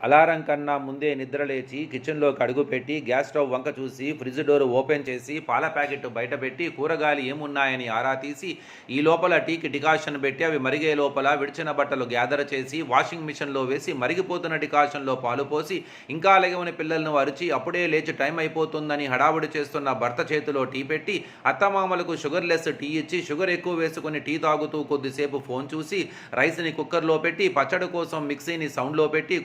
Alarm కన్నా ముందే నిద్రలేచి కిచెన్లోకి అడుగుపెట్టి గ్యాస్ స్టవ్ వంక చూసి ఫ్రిడ్జ్ డోర్ ఓపెన్ చేసి పాల ప్యాకెట్ బయట పెట్టి కూరగాయలు ఏమున్నాయని ఆరా తీసి ఈ లోపల టీకి డికాషన్ పెట్టి అవి మరిగే లోపల విడిచిన బట్టలు గ్యాదర్ చేసి వాషింగ్ మిషన్లో వేసి మరిగిపోతున్న డికాషన్లో పాలు పోసి ఇంకా లెగవని పిల్లలను అరిచి అప్పుడే లేచి టైం అయిపోతుందని హడావుడి చేస్తున్న భర్త చేతిలో టీ పెట్టి అత్తమామలకు షుగర్ లెస్ టీ ఇచ్చి షుగర్ ఎక్కువ వేసుకుని టీ తాగుతూ కొద్దిసేపు ఫోన్ చూసి రైస్ని కుక్కర్లో పెట్టి పచ్చడి కోసం మిక్సీని సౌండ్లో పెట్టి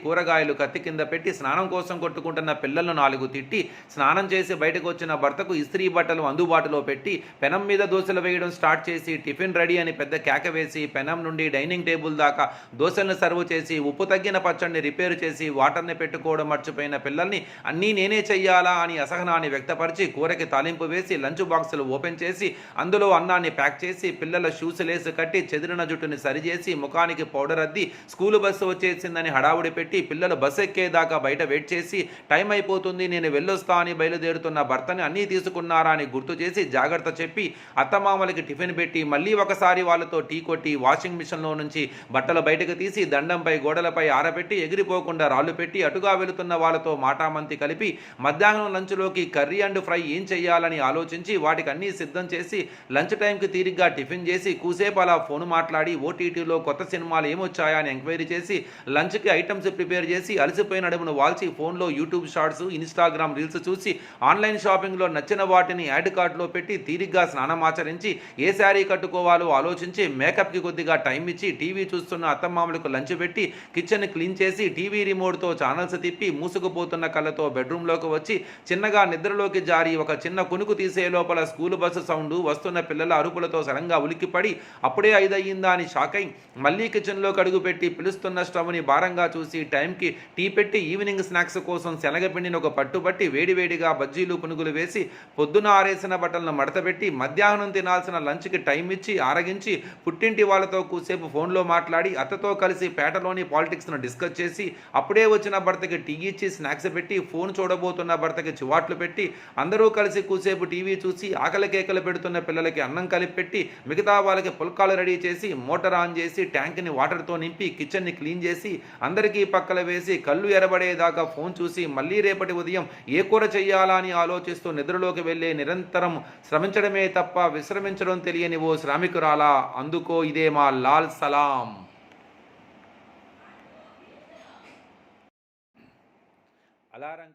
కూరగాయలు కత్తి కింద పెట్టి స్నానం కోసం కొట్టుకుంటున్న పిల్లలను నాలుగు తిట్టి స్నానం చేసి బయటకు వచ్చిన భర్తకు ఇస్త్రీ బట్టలు అందుబాటులో పెట్టి పెనం మీద దోశలు వేయడం స్టార్ట్ చేసి టిఫిన్ రెడీ అని పెద్ద కేక వేసి పెనం నుండి డైనింగ్ టేబుల్ దాకా దోశలను సర్వ్ చేసి ఉప్పు తగ్గిన పచ్చడిని రిపేర్ చేసి వాటర్ని పెట్టుకోవడం మర్చిపోయిన పిల్లల్ని అన్నీ నేనే చెయ్యాలా అని అసహనాన్ని వ్యక్తపరిచి కూరకి తాలింపు వేసి లంచ్ బాక్సులు ఓపెన్ చేసి అందులో అన్నాన్ని ప్యాక్ చేసి పిల్లల షూస్ లేసి కట్టి చెదిరిన జుట్టుని సరిచేసి ముఖానికి పౌడర్ అద్ది స్కూలు బస్సు వచ్చేసిందని హడావుడి పెట్టి పిల్లలు బస్సు ఎక్కేదాకా బయట వెయిట్ చేసి టైం అయిపోతుంది నేను వెళ్ళొస్తా అని బయలుదేరుతున్న భర్తని అన్నీ తీసుకున్నారా అని గుర్తు చేసి జాగ్రత్త చెప్పి అత్తమామలకి టిఫిన్ పెట్టి మళ్ళీ ఒకసారి వాళ్ళతో టీ కొట్టి వాషింగ్ మిషన్లో నుంచి బట్టలు బయటకు తీసి దండంపై గోడలపై ఆరబెట్టి ఎగిరిపోకుండా రాళ్ళు పెట్టి అటుగా వెళుతున్న వాళ్ళతో మాటామంతి కలిపి మధ్యాహ్నం లంచ్లోకి కర్రీ అండ్ ఫ్రై ఏం చేయాలని ఆలోచించి వాటికి అన్నీ సిద్ధం చేసి లంచ్ టైంకి తీరిగ్గా టిఫిన్ చేసి కూసేపు అలా ఫోన్ మాట్లాడి ఓటీటీలో కొత్త సినిమాలు ఏమొచ్చాయా అని ఎంక్వైరీ చేసి లంచ్కి ఐటమ్స్ ప్రిపేర్ చేసి అలసిపోయిన అడుగును వాల్చి ఫోన్లో యూట్యూబ్ షార్ట్స్ ఇన్స్టాగ్రామ్ రీల్స్ చూసి ఆన్లైన్ షాపింగ్లో నచ్చిన వాటిని యాడ్ కార్ట్లో పెట్టి తీరిగ్గా స్నానం ఆచరించి ఏ శారీ కట్టుకోవాలో ఆలోచించి మేకప్కి కొద్దిగా టైం ఇచ్చి టీవీ చూస్తున్న అత్తమామలకు లంచ్ పెట్టి కిచెన్ క్లీన్ చేసి టీవీ రిమోట్తో ఛానల్స్ తిప్పి మూసుకుపోతున్న కళ్ళతో బెడ్రూమ్లోకి వచ్చి చిన్నగా నిద్రలోకి జారి ఒక చిన్న కునుకు తీసే లోపల స్కూల్ బస్సు సౌండ్ వస్తున్న పిల్లల అరుపులతో సడన్గా ఉలిక్కిపడి అప్పుడే ఐదయ్యిందా అని షాక్ అయి మళ్ళీ కిచెన్లోకి అడుగుపెట్టి పిలుస్తున్న స్టవ్ని భారంగా చూసి టైంకి టీ పెట్టి ఈవినింగ్ స్నాక్స్ కోసం శనగపిండిని ఒక పట్టుబట్టి వేడివేడిగా బజ్జీలు పునుగులు వేసి పొద్దున ఆరేసిన బట్టలను మడతపెట్టి మధ్యాహ్నం తినాల్సిన లంచ్కి టైం ఇచ్చి ఆరగించి పుట్టింటి వాళ్ళతో కూసేపు ఫోన్లో మాట్లాడి అత్తతో కలిసి పేటలోని పాలిటిక్స్ను డిస్కస్ చేసి అప్పుడే వచ్చిన భర్తకి టీ ఇచ్చి స్నాక్స్ పెట్టి ఫోన్ చూడబోతున్న భర్తకి చివాట్లు పెట్టి అందరూ కలిసి కూసేపు టీవీ చూసి ఆకలి కేకలు పెడుతున్న పిల్లలకి అన్నం కలిపి పెట్టి మిగతా వాళ్ళకి పుల్కాలు రెడీ చేసి మోటార్ ఆన్ చేసి ట్యాంక్ని వాటర్తో నింపి కిచెన్ని క్లీన్ చేసి అందరికీ పక్కల వేసి కళ్ళు ఎరబడేదాకా ఫోన్ చూసి మళ్ళీ రేపటి ఉదయం ఏ కూర చేయాలా అని ఆలోచిస్తూ నిద్రలోకి వెళ్ళే నిరంతరం శ్రమించడమే తప్ప విశ్రమించడం తెలియని ఓ శ్రామికురాలా. అందుకో ఇదే మా లాల్ సలాం. అలారం